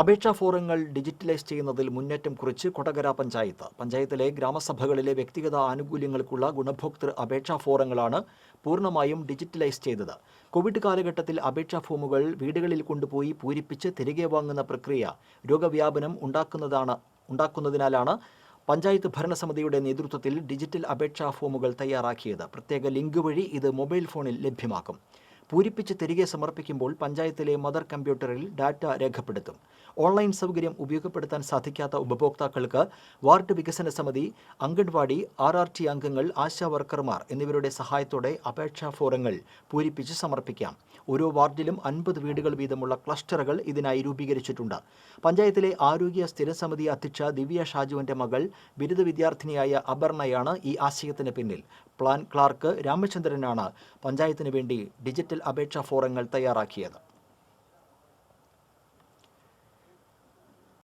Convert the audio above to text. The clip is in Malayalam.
അപേക്ഷാ ഫോറങ്ങൾ ഡിജിറ്റലൈസ് ചെയ്യുന്നതിൽ മുന്നേറ്റം കുറിച്ച് കൊടകര പഞ്ചായത്ത്. പഞ്ചായത്തിലെ ഗ്രാമസഭകളിലെ വ്യക്തിഗത ആനുകൂല്യങ്ങൾക്കുള്ള ഗുണഭോക്തൃ അപേക്ഷാ ഫോറങ്ങളാണ് പൂർണമായും ഡിജിറ്റലൈസ് ചെയ്തത്. കോവിഡ് കാലഘട്ടത്തിൽ അപേക്ഷാ ഫോമുകൾ വീടുകളിൽ കൊണ്ടുപോയി പൂരിപ്പിച്ച് തിരികെ വാങ്ങുന്ന പ്രക്രിയ രോഗവ്യാപനം ഉണ്ടാക്കുന്നതാണ് ഉണ്ടാക്കുന്നതിനാലാണ് പഞ്ചായത്ത് ഭരണസമിതിയുടെ നേതൃത്വത്തിൽ ഡിജിറ്റൽ അപേക്ഷാ ഫോമുകൾ തയ്യാറാക്കിയത്. പ്രത്യേക ലിങ്ക് വഴി ഇത് മൊബൈൽ ഫോണിൽ ലഭ്യമാക്കും. പൂരിപ്പിച്ച് തിരികെ സമർപ്പിക്കുമ്പോൾ പഞ്ചായത്തിലെ മദർ കമ്പ്യൂട്ടറിൽ ഡാറ്റ രേഖപ്പെടുത്തും. ഓൺലൈൻ സൗകര്യം ഉപയോഗപ്പെടുത്താൻ സാധിക്കാത്ത ഉപഭോക്താക്കൾക്ക് വാർഡ് വികസന സമിതി അംഗൻവാടി ആർ ആർ ടി അംഗങ്ങൾ ആശാ വർക്കർമാർ എന്നിവരുടെ സഹായത്തോടെ അപേക്ഷാ ഫോറങ്ങൾ പൂരിപ്പിച്ച് സമർപ്പിക്കാം. ഓരോ വാർഡിലും അൻപത് വീടുകൾ വീതമുള്ള ക്ലസ്റ്ററുകൾ ഇതിനായി രൂപീകരിച്ചിട്ടുണ്ട്. പഞ്ചായത്തിലെ ആരോഗ്യ സ്ഥിരസമിതി അധ്യക്ഷ ദിവ്യ ഷാജുവിന്റെ മകൾ ബിരുദ വിദ്യാർത്ഥിനിയായ അപർണയാണ് ഈ ആശയത്തിന് പിന്നിൽ. പ്ലാൻ ക്ലാർക്ക് രാമചന്ദ്രനാണ്. പഞ്ചായത്തിന് വേണ്ടി ഡിജിറ്റൽ അപേക്ഷാ ഫോറങ്ങൾ തയ്യാറാക്കിയത്